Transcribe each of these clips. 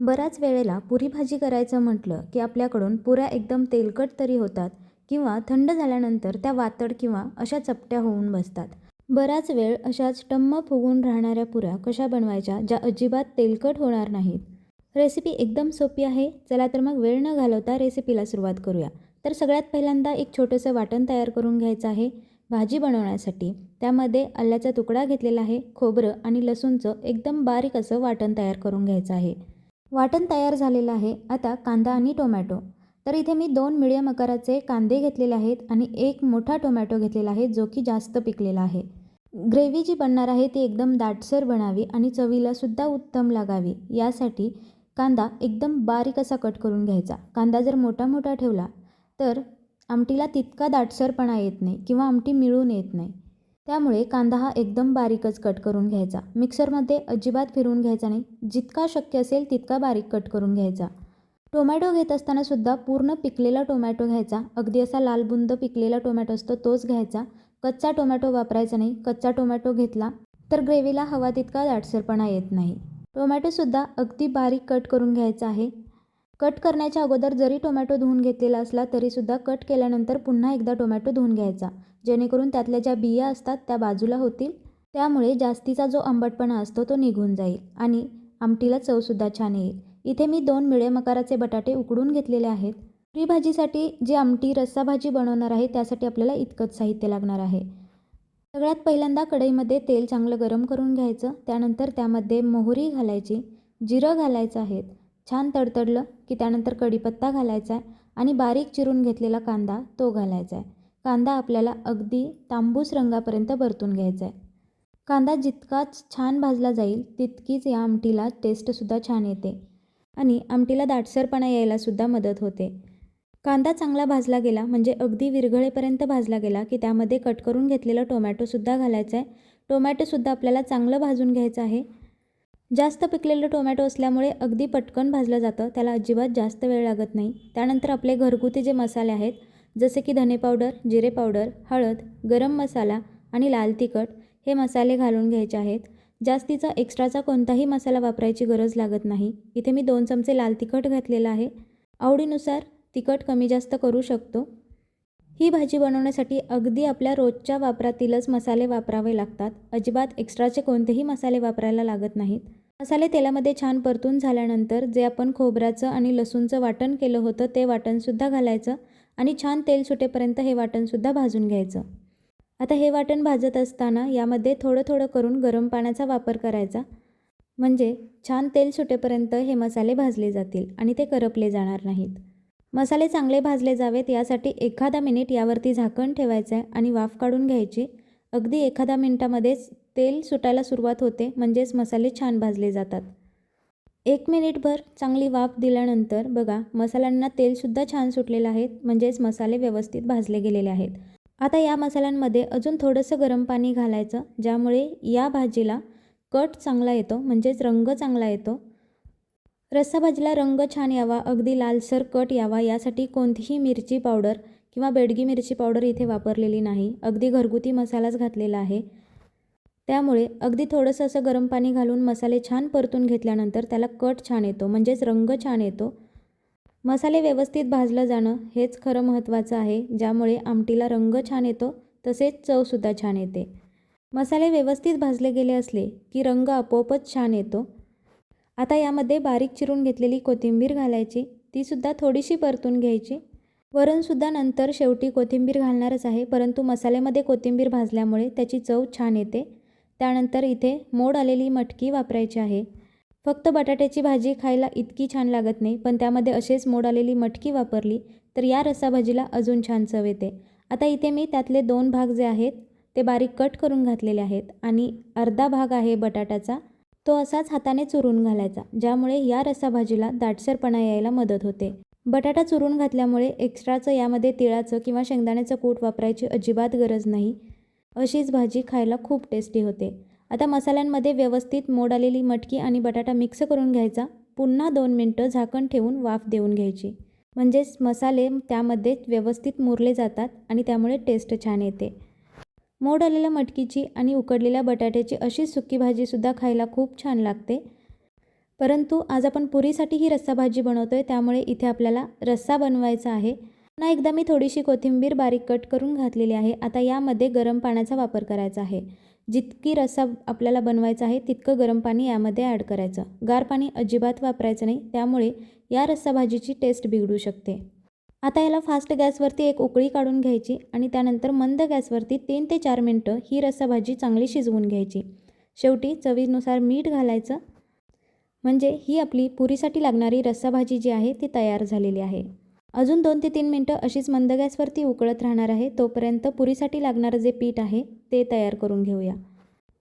बऱ्याच वेळेला पुरी भाजी करायचं म्हटलं की आपल्याकडून पुऱ्या एकदम तेलकट तरी होतात किंवा थंड झाल्यानंतर त्या वातड किंवा अशा चपट्या होऊन बसतात. बराच वेळ अशाच टम्म फुगून राहणाऱ्या पुऱ्या कशा बनवायच्या ज्या अजिबात तेलकट होणार नाहीत? रेसिपी एकदम सोपी आहे चला तर मग वेळ न घालवता रेसिपीला सुरुवात करूया. तर सगळ्यात पहिल्यांदा एक छोटंसं वाटण तयार करून घ्यायचं आहे भाजी बनवण्यासाठी. त्यामध्ये आल्याचा तुकडा घेतलेला आहे खोबरं आणि लसूणचं एकदम बारीक असं वाटण तयार करून घ्यायचं आहे. वाटण तयार झालेलं आहे. आता कांदा आणि टोमॅटो. तर इथे मी दोन मिडियम आकाराचे कांदे घेतलेले आहेत आणि एक मोठा टोमॅटो घेतलेला आहे जो की जास्त पिकलेला आहे. ग्रेव्ही जी बनणार आहे ती एकदम दाटसर बनावी आणि चवीलासुद्धा उत्तम लागावी. यासाठी कांदा एकदम बारीक असा कट करून घ्यायचा. कांदा जर मोठा मोठा ठेवला तर आमटीला तितका दाटसरपणा येत नाही किंवा आमटी मिळून येत नाही. त्यामुळे कांदा हा एकदम बारीकच कट करून घ्यायचा. मिक्सरमध्ये अजिबात फिरवून घ्यायचा नाही. जितका शक्य असेल तितका बारीक कट करून घ्यायचा. टोमॅटो घेत असताना सुद्धा पूर्ण पिकलेला टोमॅटो घ्यायचा. अगदी असा लालबुंद पिकलेला टोमॅटो असतो तोच घ्यायचा. कच्चा टोमॅटो वापरायचा नाही. कच्चा टोमॅटो घेतला तर ग्रेव्हीला हवा तितका दाटसरपणा येत नाही. टोमॅटोसुद्धा अगदी बारीक कट करून घ्यायचा आहे. कट करण्याच्या अगोदर जरी टोमॅटो धुवून घेतलेला असला तरीसुद्धा कट केल्यानंतर पुन्हा एकदा टोमॅटो धुवून घ्यायचा. जेणेकरून त्यातल्या ज्या बिया असतात त्या बाजूला होतील. त्यामुळे जास्तीचा जो आंबटपणा असतो तो निघून जाईल आणि आमटीला चवसुद्धा छान येईल. इथे मी दोन मिळे आकाराचे बटाटे उकडून घेतलेले आहेत. पुरी भाजीसाठी जी आमटी रस्सा भाजी बनवणार आहे त्यासाठी आपल्याला इतकंच साहित्य लागणार आहे. सगळ्यात पहिल्यांदा कढईमध्ये तेल चांगलं गरम करून घ्यायचं. त्यानंतर त्यामध्ये मोहरी घालायची जिरं घालायचं आहे. छान तडतडलं. की त्यानंतर कढीपत्ता घालायचा आहे आणि बारीक चिरून घेतलेला कांदा तो घालायचा आहे. कांदा आपल्याला अगदी तांबूस रंगापर्यंत परतून घ्यायचा आहे. कांदा जितकाच छान भाजला जाईल तितकीच या आमटीला टेस्टसुद्धा छान येते आणि आमटीला दाटसरपणा यायलासुद्धा मदत होते. कांदा चांगला भाजला गेला म्हणजे अगदी विरघळेपर्यंत भाजला गेला की त्यामध्ये कट करून घेतलेलं टोमॅटोसुद्धा घालायचा आहे. टोमॅटोसुद्धा आपल्याला चांगलं भाजून घ्यायचं आहे. जास्त पिकलेलं टोमॅटो असल्यामुळे अगदी पटकन भाजलं जातं त्याला अजिबात जास्त वेळ लागत नाही. त्यानंतर आपले घरगुती जे मसाले आहेत जसे की धने पावडर जिरे पावडर हळद गरम मसाला आणि लाल तिखट हे मसाले घालून घ्यायचे आहेत. जास्तीचा एक्स्ट्राचा कोणताही मसाला वापरायची गरज लागत नाही. इथे मी दोन चमचे लाल तिखट घातलेलं आहे. आवडीनुसार तिखट कमी जास्त करू शकतो. ही भाजी बनवण्यासाठी अगदी आपल्या रोजच्या वापरातीलच मसाले वापरावे लागतात. अजिबात एक्स्ट्राचे कोणतेही मसाले वापरायला लागत नाहीत. मसाले तेलामध्ये छान परतून झाल्यानंतर जे आपण खोबऱ्याचं आणि लसूणचं वाटण केलं होतं ते वाटणसुद्धा घालायचं आणि छान तेल सुटेपर्यंत हे वाटणसुद्धा भाजून घ्यायचं. आता हे वाटण भाजत असताना यामध्ये थोडं थोडं करून गरम पाण्याचा वापर करायचा. म्हणजे छान तेल सुटेपर्यंत हे मसाले भाजले जातील आणि ते करपले जाणार नाहीत. मसाले चांगले भाजले जावेत यासाठी एखादा मिनिट यावरती झाकण ठेवायचं आहे आणि वाफ काढून घ्यायची. अगदी एखादा मिनिटामध्येच तेल सुटायला सुरुवात होते म्हणजेच मसाले छान भाजले जातात. एक मिनिटभर चांगली वाफ दिल्यानंतर बघा मसाल्यांना तेलसुद्धा छान सुटलेलं आहे म्हणजेच मसाले व्यवस्थित भाजले गेलेले आहेत. आता या मसाल्यांमध्ये अजून थोडंसं गरम पाणी घालायचं ज्यामुळे या भाजीला कट चांगला येतो म्हणजेच रंग चांगला येतो. रस्साभाजीला रंग छान यावा अगदी लालसर कट यावा यासाठी कोणतीही मिरची पावडर किंवा बेडगी मिरची पावडर इथे वापरलेली नाही. अगदी घरगुती मसालाच घातलेला आहे. त्यामुळे अगदी थोडंसं असं गरम पाणी घालून मसाले छान परतून घेतल्यानंतर त्याला कट छान येतो म्हणजेच रंग छान येतो. मसाले व्यवस्थित भाजलं जाणं हेच खरं महत्त्वाचं आहे ज्यामुळे आमटीला रंग छान येतो तसेच चवसुद्धा छान येते. मसाले व्यवस्थित भाजले गेले असले की रंग आपोआपच छान येतो. आता यामध्ये बारीक चिरून घेतलेली कोथिंबीर घालायची तीसुद्धा थोडीशी परतून घ्यायची. वरणसुद्धा नंतर शेवटी कोथिंबीर घालणारच आहे परंतु मसाल्यामध्ये कोथिंबीर भाजल्यामुळे त्याची चव छान येते. त्यानंतर इथे मोड आलेली मटकी वापरायची आहे. फक्त बटाट्याची भाजी खायला इतकी छान लागत नाही पण त्यामध्ये असेच मोड आलेली मटकी वापरली तर या रस्साभाजीला अजून छान चव येते. आता इथे मी त्यातले दोन भाग जे आहेत ते बारीक कट करून घातलेले आहेत आणि अर्धा भाग आहे बटाट्याचा. तो असाच हाताने चुरून घालायचा ज्यामुळे या रस्साभाजीला दाटसरपणा यायला मदत होते. बटाटा चुरून घातल्यामुळे एक्स्ट्राचं यामध्ये तिळाचं किंवा शेंगदाण्याचं कूट वापरायची अजिबात गरज नाही. अशीच भाजी खायला खूप टेस्टी होते. आता मसाल्यांमध्ये व्यवस्थित मोड आलेली मटकी आणि बटाटा मिक्स करून घ्यायचा. पुन्हा दोन मिनटं झाकण ठेवून वाफ देऊन घ्यायची. म्हणजेच मसाले त्यामध्ये व्यवस्थित मुरले जातात आणि त्यामुळे टेस्ट छान येते. मोड आलेल्या मटकीची आणि उकडलेल्या बटाट्याची अशी सुकी भाजीसुद्धा खायला खूप छान लागते. परंतु आज आपण पुरीसाठी ही रस्सा भाजी बनवतो आहे त्यामुळे इथे आपल्याला रस्सा बनवायचा आहे. पुन्हा एकदा मी थोडीशी कोथिंबीर बारीक कट करून घातलेली आहे. आता यामध्ये गरम पाण्याचा वापर करायचा आहे. जितकी रस्सा आपल्याला बनवायचा आहे तितकं गरम पाणी यामध्ये ॲड करायचं. गार पाणी अजिबात वापरायचं नाही त्यामुळे या रस्सा भाजीची टेस्ट बिघडू शकते. आता याला फास्ट गॅसवरती एक उकळी काढून घ्यायची आणि त्यानंतर मंद गॅसवरती तीन ते चार मिनटं ही रस्साभाजी चांगली शिजवून घ्यायची. शेवटी चवीनुसार मीठ घालायचं. म्हणजे ही आपली पुरीसाठी लागणारी रस्साभाजी जी आहे ती तयार झालेली आहे. अजून दोन ते तीन मिनटं अशीच मंद गॅसवरती उकळत राहणार आहे. तोपर्यंत पुरीसाठी लागणारं जे पीठ आहे ते तयार करून घेऊया.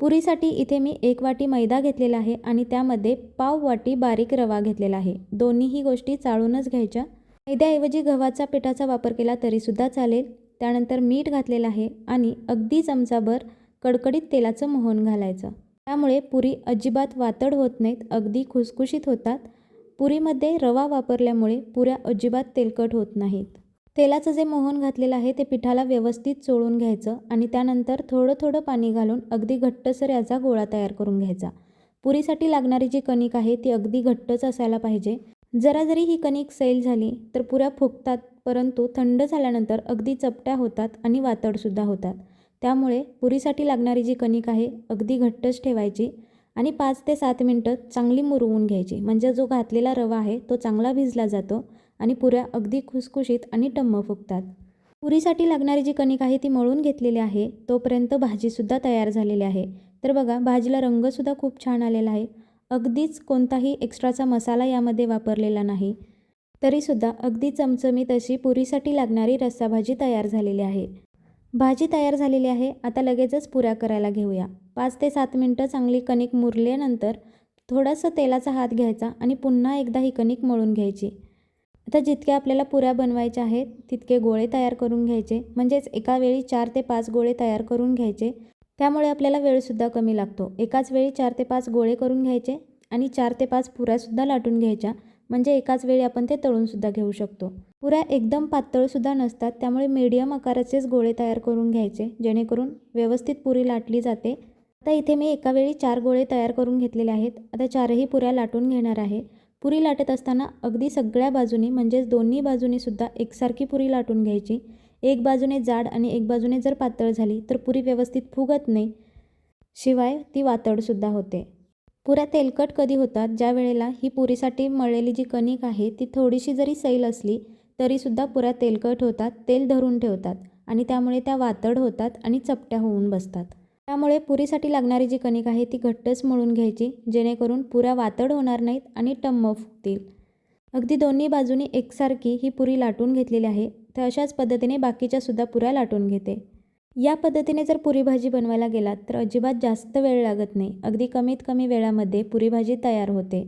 पुरीसाठी इथे मी एक वाटी मैदा घेतलेला आहे आणि त्यामध्ये पाव वाटी बारीक रवा घेतलेला आहे. दोन्हीही गोष्टी चाळूनच घ्यायच्या. मैद्याऐवजी गव्हाचा पिठाचा वापर केला तरीसुद्धा चालेल. त्यानंतर मीठ घातलेलं आहे आणि अगदी चमचाभर कडकडीत तेलाचं मोहन घालायचं. त्यामुळे पुरी अजिबात वातड होत नाहीत अगदी खुसखुशीत होतात. पुरीमध्ये रवा वापरल्यामुळे पुऱ्या अजिबात तेलकट होत नाहीत. तेलाचं जे मोहन घातलेलं आहे ते पिठाला व्यवस्थित चोळून घ्यायचं आणि त्यानंतर थोडं थोडं पाणी घालून अगदी घट्टसर याचा गोळा तयार करून घ्यायचा. पुरीसाठी लागणारी जी कणिक आहे ती अगदी घट्टच असायला पाहिजे. जरा जरी ही कणिक सैल झाली तर पुऱ्या फुगतात परंतु थंड झाल्यानंतर अगदी चपट्या होतात आणि वातडसुद्धा होतात. त्यामुळे पुरीसाठी लागणारी जी कणिक आहे अगदी घट्टच ठेवायची आणि पाच ते सात मिनटं चांगली मुरवून घ्यायची. म्हणजे जो घातलेला रवा आहे तो चांगला भिजला जातो आणि पुऱ्या अगदी खुसखुशीत आणि टम्म फुगतात. पुरीसाठी लागणारी जी कणिक आहे ती मळून घेतलेली आहे. तोपर्यंत भाजीसुद्धा तयार झालेली आहे. तर बघा भाजीला रंगसुद्धा खूप छान आलेला आहे. अगदीच कोणताही एक्स्ट्राचा मसाला यामध्ये वापरलेला नाही. तरीसुद्धा अगदी चमचमीत अशी पुरीसाठी लागणारी रस्सा भाजी तयार झालेली आहे. भाजी तयार झालेली आहे. आता लगेचच पुऱ्या करायला घेऊया. पाच ते सात मिनटं चांगली कणिक मुरल्यानंतर थोडासा तेलाचा हात घ्यायचा आणि पुन्हा एकदा ही कणिक मळून घ्यायची. आता जितके आपल्याला पुऱ्या बनवायच्या आहेत तितके गोळे तयार करून घ्यायचे. म्हणजेच एका वेळी चार ते पाच गोळे तयार करून घ्यायचे. त्यामुळे आपल्याला वेळसुद्धा कमी लागतो. एकाच वेळी चार ते पाच गोळे करून घ्यायचे आणि चार ते पाच पुऱ्यासुद्धा लाटून घ्यायच्या. म्हणजे एकाच वेळी आपण ते तळूनसुद्धा घेऊ शकतो. पुऱ्या एकदम पातळसुद्धा नसतात त्यामुळे मीडियम आकाराचेच गोळे तयार करून घ्यायचे जेणेकरून व्यवस्थित पुरी लाटली जाते. आता इथे मी एका वेळी चार गोळे तयार करून घेतलेले आहेत. आता चारही पुऱ्या लाटून घेणार आहे. पुरी लाटत असताना अगदी सगळ्या बाजूनी म्हणजेच दोन्ही बाजूनीसुद्धा एकसारखी पुरी लाटून घ्यायची. एक बाजूने जाड आणि एक बाजूने जर पातळ झाली तर पुरी व्यवस्थित फुगत नाही. शिवाय ती वातडसुद्धा होते. पुऱ्या तेलकट कधी होतात ज्या वेळेला ही पुरीसाठी मळलेली जी कणिक आहे ती थोडीशी जरी सैल असली तरीसुद्धा पुऱ्या तेलकट होतात तेल धरून ठेवतात आणि त्यामुळे त्या वातड होतात आणि चपट्या होऊन बसतात. त्यामुळे पुरीसाठी लागणारी जी कणिक आहे ती घट्टच मळून घ्यायची जेणेकरून पुऱ्या वातड होणार नाहीत आणि टम्म फुगतील. अगदी दोन्ही बाजूनी एकसारखी ही पुरी लाटून घेतलेली आहे. तर अशाच पद्धतीने बाकीच्या सुद्धा पुऱ्या लाटून घेते. या पद्धतीने जर पुरी भाजी बनवायला गेलात तर अजिबात जास्त वेळ लागत नाही. अगदी कमीत कमी वेळामध्ये पुरी भाजी तयार होते.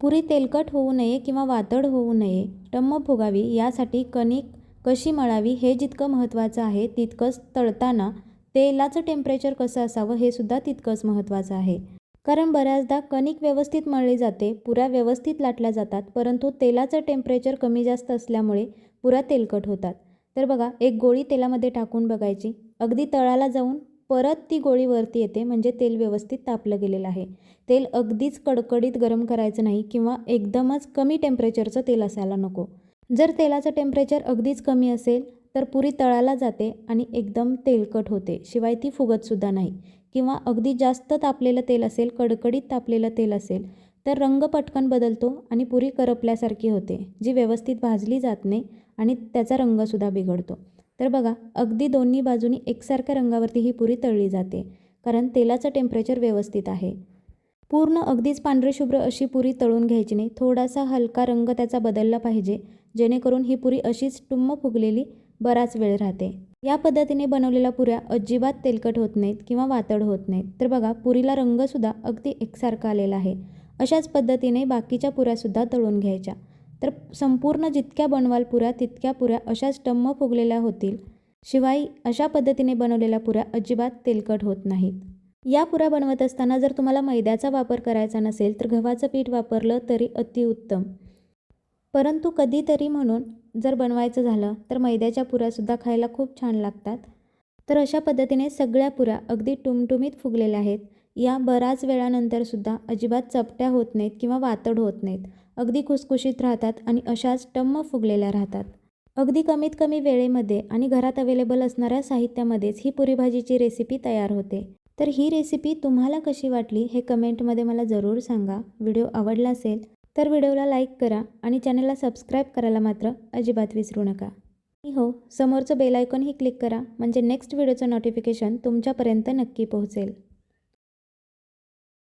पुरी तेलकट होऊ नये किंवा वातड होऊ नये टम्म फुगावी यासाठी कणिक कशी मळावी हे जितकं महत्त्वाचं आहे तितकंच तळताना तेलाचं टेम्परेचर कसं असावं हे सुद्धा तितकंच महत्त्वाचं आहे. कारण बऱ्याचदा कणिक व्यवस्थित मळली जाते पुऱ्या व्यवस्थित लाटल्या जातात परंतु तेलाचं टेम्परेचर कमी जास्त असल्यामुळे पुऱ्या तेलकट होतात. तर बघा एक गोळी तेलामध्ये टाकून बघायची. अगदी तळाला जाऊन परत ती गोळी वरती येते म्हणजे तेल व्यवस्थित तापलं गेलेलं आहे. तेल अगदीच कडकडीत गरम करायचं नाही किंवा एकदमच कमी टेम्परेचरचं तेल असायला नको. जर तेलाचं टेम्परेचर अगदीच कमी असेल तर पुरी तळाला जाते आणि एकदम तेलकट होते. शिवाय ती फुगतसुद्धा नाही. किंवा अगदी जास्त तापलेलं तेल असेल कडकडीत तापलेलं तेल असेल तर रंग पटकन बदलतो आणि पुरी करपल्यासारखी होते जी व्यवस्थित भाजली जात नाही आणि त्याचा रंगसुद्धा बिघडतो. तर बघा अगदी दोन्ही बाजूनी एकसारख्या रंगावरती ही पुरी तळली जाते कारण तेलाचं टेम्परेचर व्यवस्थित आहे. पूर्ण अगदीच पांढरेशुभ्र अशी पुरी तळून घ्यायची नाही. थोडासा हलका रंग त्याचा बदलला पाहिजे जेणेकरून ही पुरी अशीच टुम्म फुगलेली बराच वेळ राहते. या पद्धतीने बनवलेल्या पुऱ्या अजिबात तेलकट होत नाहीत किंवा वातड होत नाहीत. तर बघा पुरीला रंगसुद्धा अगदी एकसारखा आलेला आहे. अशाच पद्धतीने बाकीच्या पुऱ्यासुद्धा तळून घ्यायच्या. तर संपूर्ण जितक्या बनवाल पुऱ्या तितक्या पुऱ्या अशाच टम्म फुगलेल्या होतील. शिवाय अशा पद्धतीने बनवलेल्या पुऱ्या अजिबात तेलकट होत नाहीत. या पुऱ्या बनवत असताना जर तुम्हाला मैद्याचा वापर करायचा नसेल तर गव्हाचं पीठ वापरलं तरी अतिउत्तम. परंतु कधीतरी म्हणून जर बनवायचं झालं तर मैद्याच्या पुऱ्यासुद्धा खायला खूप छान लागतात. तर अशा पद्धतीने सगळ्या पुऱ्या अगदी टुमटुमीत फुगलेल्या आहेत. या बराच वेळानंतरसुद्धा अजिबात चपट्या होत नाहीत किंवा वातड होत नाहीत. अगदी खुसखुशीत राहतात आणि अशाच टम्म फुगलेल्या राहतात. अगदी कमीत कमी वेळेमध्ये आणि घरात अवेलेबल असणाऱ्या साहित्यामध्येच ही पुरी भाजीची रेसिपी तयार होते. तर ही रेसिपी तुम्हाला कशी वाटली हे कमेंटमध्ये मला जरूर सांगा. व्हिडिओ आवडला असेल तर व्हिडिओला लाईक करा आणि चॅनलला सबस्क्राईब करायला मात्र अजिबात विसरू नका. हो समोरचं बेल आयकॉनही क्लिक करा म्हणजे नेक्स्ट व्हिडिओचं नोटिफिकेशन तुमच्यापर्यंत नक्की पोहोचेल.